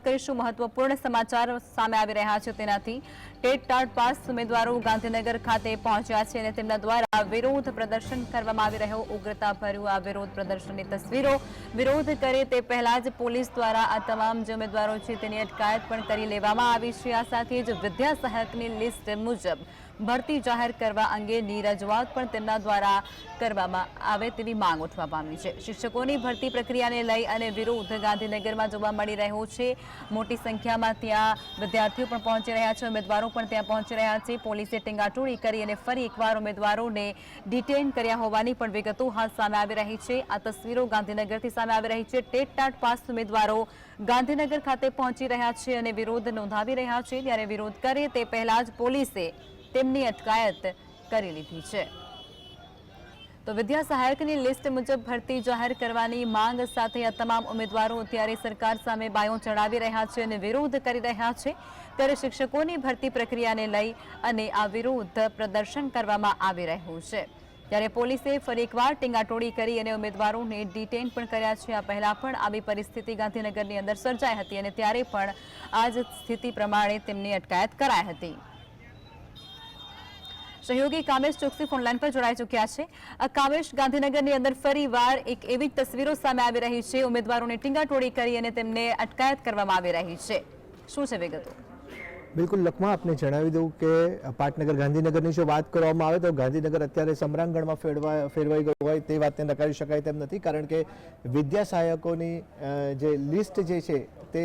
વાત કરીશું મહત્વપૂર્ણ સમાચાર સામે આવી રહ્યા છે તેનાથી. ટેટ ટાટ પાસ ઉમેદવારો ગાંધીનગર ખાતે પહોંચ્યા છે અને તેમના દ્વારા વિરોધ પ્રદર્શન કરવામાં આવી રહ્યો. ઉગ્રતા ભર્યું આ વિરોધ પ્રદર્શનની તસવીરો વિરોધ કરે તે પહેલા જ પોલીસ દ્વારા આ તમામ જે ઉમેદવારો છે તેની અટકાયત પણ કરી લેવામાં આવી છે. આ સાથે જ વિદ્યા સહાયકની લિસ્ટ મુજબ ભરતી જાહેર કરવા અંગેની રજૂઆત પણ તેમના દ્વારા કરવામાં આવે તેવી માંગ ઉઠવા પામી છે. શિક્ષકોની ભરતી પ્રક્રિયાને લઈ અને વિરોધ ગાંધીનગરમાં જોવા મળી રહ્યો છે. મોટી સંખ્યામાં ત્યાં વિદ્યાર્થીઓ પણ પહોંચી રહ્યા છે. ઉમેદવારો પણ ત્યાં પહોંચી રહ્યા છે. પોલીસે ટીંગાટોળી કરી અને ફરી એકવાર ઉમેદવારોને ડિટેન કર્યા હોવાની પણ વિગતો હાલ સામે આવી રહી છે. આ તસવીરો ગાંધીનગરથી સામે આવી રહી છે. ટેટ ટાટ પાસ ઉમેદવારો ગાંધીનગર ખાતે પહોંચી રહ્યા છે અને વિરોધ નોંધાવી રહ્યા છે. ત્યારે વિરોધ કરે તે પહેલા જ પોલીસે તેમની અટકાયત કરી લીધી છે. તો વિદ્યા સહાયકની લિસ્ટ મુજબ ભરતી જાહેર કરવાની માંગ સાથે આ તમામ ઉમેદવારો અત્યારે સરકાર સામે બાયો ચડાવી રહ્યા છે અને વિરોધ કરી રહ્યા છે. ત્યારે શિક્ષકોની ભરતી પ્રક્રિયાને લઈ અને આ વિરોધ પ્રદર્શન કરવામાં આવી રહ્યું છે. ત્યારે પોલીસે ફરી એકવાર ટીંગાટોળી કરી અને ઉમેદવારોને ડિટેન પણ કર્યા છે. આ પહેલાં પણ આવી પરિસ્થિતિ ગાંધીનગરની અંદર સર્જાઈ હતી અને ત્યારે પણ આ જ સ્થિતિ પ્રમાણે તેમની અટકાયત કરાઈ હતી. સહયોગી કામેશ ચોકસી ફોનલાઈન પર જોડાઈ ચૂક્યા છે. કામેશ ગાંધીનગરની અંદર ફરીવાર એક એવી તસવીરો સામે આવી રહી છે. ઉમેદવારોને ટીંગાટોળી કરી અને તેમને અટકાયત કરવામાં આવી રહી છે. શું છે વિગતો? બિલકુલ લખમાં આપને જણાવી દઉં કે પાટનગર ગાંધીનગરની જો વાત કરવામાં આવે તો ગાંધીનગર અત્યારે સમરાંગણમાં ફેરવા, ફેરવાઈ ગયું હોય તે વાતને નકારી શકાય તેમ નથી કારણ કે વિદ્યા સહાયકોની જે લિસ્ટ જે છે તે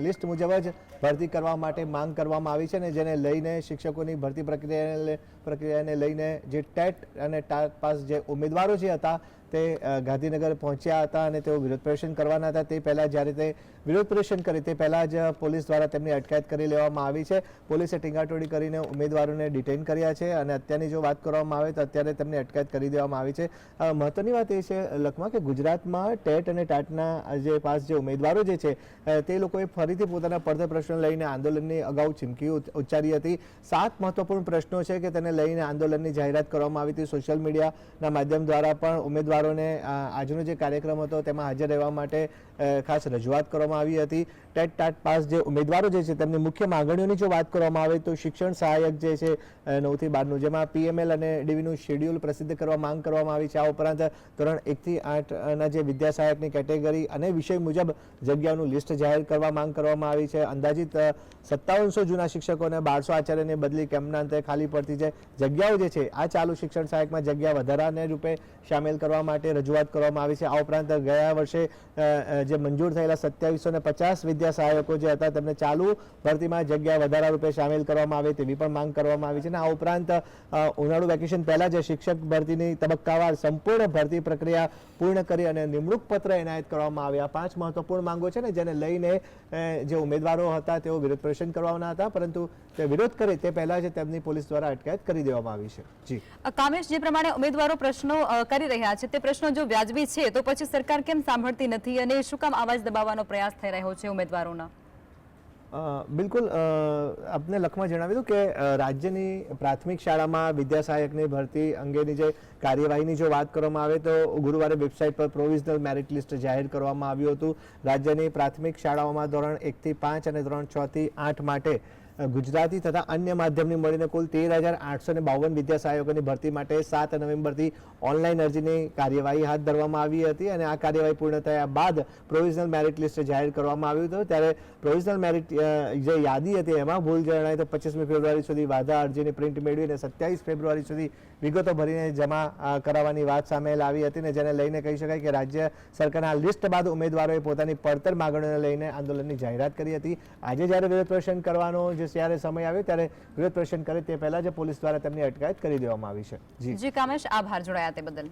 લિસ્ટ મુજબ જ ભરતી કરવા માટે માંગ કરવામાં આવી છે અને જેને લઈને શિક્ષકોની ભરતી પ્રક્રિયાને પ્રક્રિયાને લઈને જે ટેટ અને ટાટ પાસ જે ઉમેદવારો જે હતા તે ગાંધીનગર પહોંચ્યા હતા અને તેઓ વિરોધ પ્રદર્શન કરવાના હતા. તે પહેલાં જ્યારે તે વિરોધ પ્રદર્શન કરે, તે પહેલાં જ પોલીસ દ્વારા તેમની અટકાયત કરી લેવામાં આવી છે. પોલીસે ટીંગાટોડી કરીને ઉમેદવારોને ડિટેન કર્યા છે અને અત્યારની જો વાત કરવામાં આવે તો અત્યારે તેમની અટકાયત કરી દેવામાં આવી છે. મહત્વની વાત એ છે, લખમાં કે ગુજરાતમાં ટેટ અને ટાટના જે પાસ જે ઉમેદવારો જે છે તે લોકોએ ફરીથી પોતાના પડતર પ્રશ્નો લઈને આંદોલનની અગાઉ ચીમકી ઉચ્ચારી હતી. સાત મહત્વપૂર્ણ પ્રશ્નો છે કે તેને લઈને આંદોલનની જાહેરાત કરવામાં આવી હતી. સોશિયલ મીડિયાના માધ્યમ દ્વારા પણ ઉમેદવારોને આજનો જે કાર્યક્રમ હતો તેમાં હાજર રહેવા માટે ખાસ રજૂઆત કરવામાં આવી હતી. ટેટ ટાટ પાસ જે ઉમેદવારો જે છે તેમની મુખ્ય માંગણીઓની જો વાત કરવામાં આવે તો શિક્ષણ સહાયક જે છે નવથી બારનું, જેમાં પીએમએલ અને ડીવીનું શેડ્યુલ પ્રસિદ્ધ કરવા માંગ કરવામાં આવી છે. આ ઉપરાંત ધોરણ એકથી આઠના જે વિદ્યા સહાયકની કેટેગરી અને વિષય મુજબ જગ્યાનું લિસ્ટ જાહેર કરવા માંગ કરવામાં આવી છે. અંદાજિત સત્તાવનસો જૂના શિક્ષકો અને બારસો આચાર્યની બદલી કેમ્પના અંતે ખાલી પડતી છે જગ્યાઓ જે છે, આ ચાલુ શિક્ષણ સહાયકમાં જગ્યા વધારાને રૂપે સામેલ કરવા માટે રજૂઆત કરવામાં આવી છે. આ ઉપરાંત ગયા વર્ષે જે મંજૂર થયેલા સત્યાવીસો ને પચાસ વિદ્યા સહાયકો જે હતા, તેમને ચાલુ ભરતીમાં જગ્યા વધારા રૂપે સામેલ કરવામાં આવે તેવી પણ માંગ કરવામાં આવી છે. અને આ ઉપરાંત ઉનાળુ વેકેશન પહેલાં જે શિક્ષક ભરતીની તબક્કાવાર સંપૂર્ણ ભરતી પ્રક્રિયા પૂર્ણ કરી અને નિમણૂક પત્ર એનાયત કરવામાં આવ્યા. પાંચ મહત્વપૂર્ણ માંગો છે ને, જેને લઈને જે ઉમેદવારો હતા, તેઓ વિરોધ પ્રદર્શન કરવાના હતા, પરંતુ તે વિરોધ કરે તે પહેલા જ તેમની પોલીસ દ્વારા અટકાયત કરી દેવામાં આવી છે. જી. કામેશ, જે પ્રમાણે ઉમેદવારો પ્રશ્નો કરી રહ્યા છે તે પ્રશ્નો જો વ્યાજબી છે, તો પછી સરકાર કેમ સાંભળતી નથી અને શું કામ અવાજ દબાવવાનો પ્રયાસ થઈ રહ્યો છે ઉમેદવારોના? બિલકુલ આપને લખમાં જણાવી દઉં કે રાજ્યની પ્રાથમિક શાળામાં વિદ્યા સહાયકની ભરતી અંગેની જે કાર્યવાહીની જો વાત કરવામાં આવે, તો ગુરુવારે વેબસાઇટ પર પ્રોવિઝનલ મેરિટ લિસ્ટ જાહેર કરવામાં આવ્યું હતું. રાજ્યની પ્રાથમિક શાળાઓમાં ધોરણ એકથી પાંચ અને ધોરણ છથી આઠ માટે ગુજરાતી તથા અન્ય માધ્યમની મળીને કુલ તેર હજાર આઠસો ને બાવન વિદ્યા સહાયકોની ભરતી માટે સાત નવેમ્બરથી ઓનલાઈન અરજીની કાર્યવાહી હાથ ધરવામાં આવી હતી અને આ કાર્યવાહી પૂર્ણ થયા બાદ પ્રોવિઝનલ મેરિટ લિસ્ટ જાહેર કરવામાં આવ્યું હતું. ત્યારે પ્રોવિઝનલ મેરિટ જે યાદી હતી એમાં ભૂલ જણાય તો પચીસમી ફેબ્રુઆરી સુધી વાધા અરજીની પ્રિન્ટ મેળવી અને સત્યાવીસ ફેબ્રુઆરી સુધી વિગતો ભરીને જમા કરાવવાની વાત સામે આવી હતી ને જેને લઈને કહી શકાય કે રાજ્ય સરકારના લિસ્ટ બાદ ઉમેદવારોએ પોતાની પડતર માંગણીઓને લઈને આંદોલનની જાહેરાત કરી હતી. આજે જ્યારે વિરોધ પ્રદર્શન કરવાનો જે જ્યારે સમય આવ્યો ત્યારે વિરોધ પ્રદર્શન કરે તે પહેલા જ પોલીસ દ્વારા તેમની અટકાયત કરી દેવામાં આવી છે. જી. જી, કામેશ, આભાર જોડાયા તે બદલ.